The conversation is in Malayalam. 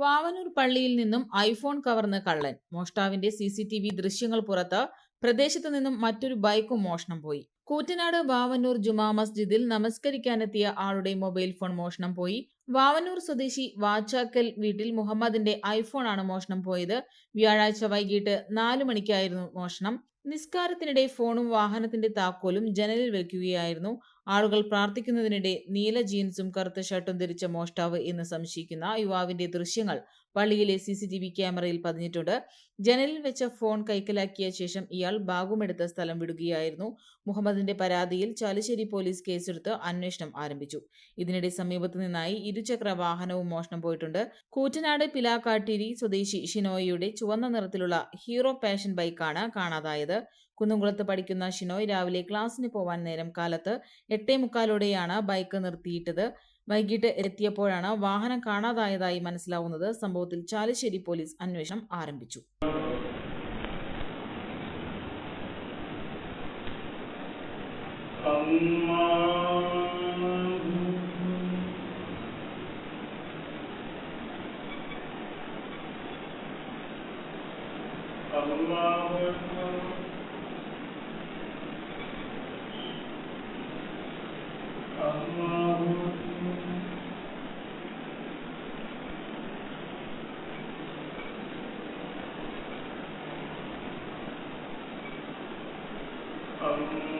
വാവനൂർ പള്ളിയിൽ നിന്നും ഐഫോൺ കവർന്ന് കള്ളൻ. മോഷ്ടാവിന്റെ സി സി ടി വി ദൃശ്യങ്ങൾ പുറത്ത് പ്രദേശത്ത് നിന്നും മറ്റൊരു ബൈക്കും മോഷണം പോയി. കൂറ്റനാട് വാവനൂർ ജുമാ മസ്ജിദിൽ നമസ്കരിക്കാനെത്തിയ ആളുടെ മൊബൈൽ ഫോൺ മോഷണം പോയി. വാവനൂർ സ്വദേശി വാച്ചാക്കൽ വീട്ടിൽ മുഹമ്മദിന്റെ ഐഫോൺ ആണ് മോഷണം പോയത്. വ്യാഴാഴ്ച വൈകിട്ട് നാലു മണിക്കായിരുന്നു മോഷണം. നിസ്കാരത്തിനിടെ ഫോണും വാഹനത്തിന്റെ താക്കോലും ജനലിൽ വെക്കുകയായിരുന്നു. ആളുകൾ പ്രാർത്ഥിക്കുന്നതിനിടെ നീല ജീൻസും കറുത്ത ഷർട്ടും ധരിച്ച മോഷ്ടാവ് എന്ന് സംശയിക്കുന്ന യുവാവിന്റെ ദൃശ്യങ്ങൾ പള്ളിയിലെ സി സി ടി വി ക്യാമറയിൽ പതിഞ്ഞിട്ടുണ്ട്. ജനലിൽ വെച്ച ഫോൺ കൈക്കലാക്കിയ ശേഷം ഇയാൾ ബാഗുമെടുത്ത സ്ഥലം വിടുകയായിരുന്നു. മുഹമ്മദിന്റെ പരാതിയിൽ ചാലുശ്ശേരി പോലീസ് കേസെടുത്ത് അന്വേഷണം ആരംഭിച്ചു. ഇതിനിടെ സമീപത്തു നിന്നായി ഇരുചക്ര വാഹനവും മോഷണം പോയിട്ടുണ്ട്. കൂറ്റനാട് പിലാക്കാട്ടിരി സ്വദേശി ഷിനോയിയുടെ ചുവന്ന നിറത്തിലുള്ള ഹീറോ പാഷൻ ബൈക്കാണ് കാണാതായത്. കുന്നംകുളത്ത് പഠിക്കുന്ന ഷിനോയ് രാവിലെ ക്ലാസ്സിന് പോവാൻ നേരം കാലത്ത് എട്ടേ മുക്കാലോടെയാണ് ബൈക്ക് നിർത്തിയിട്ടത്. വൈകിട്ട് എത്തിയപ്പോഴാണ് വാഹനം കാണാതായതായി മനസ്സിലാവുന്നത്. സംഭവത്തിൽ ചാലശ്ശേരി പോലീസ് അന്വേഷണം ആരംഭിച്ചു. of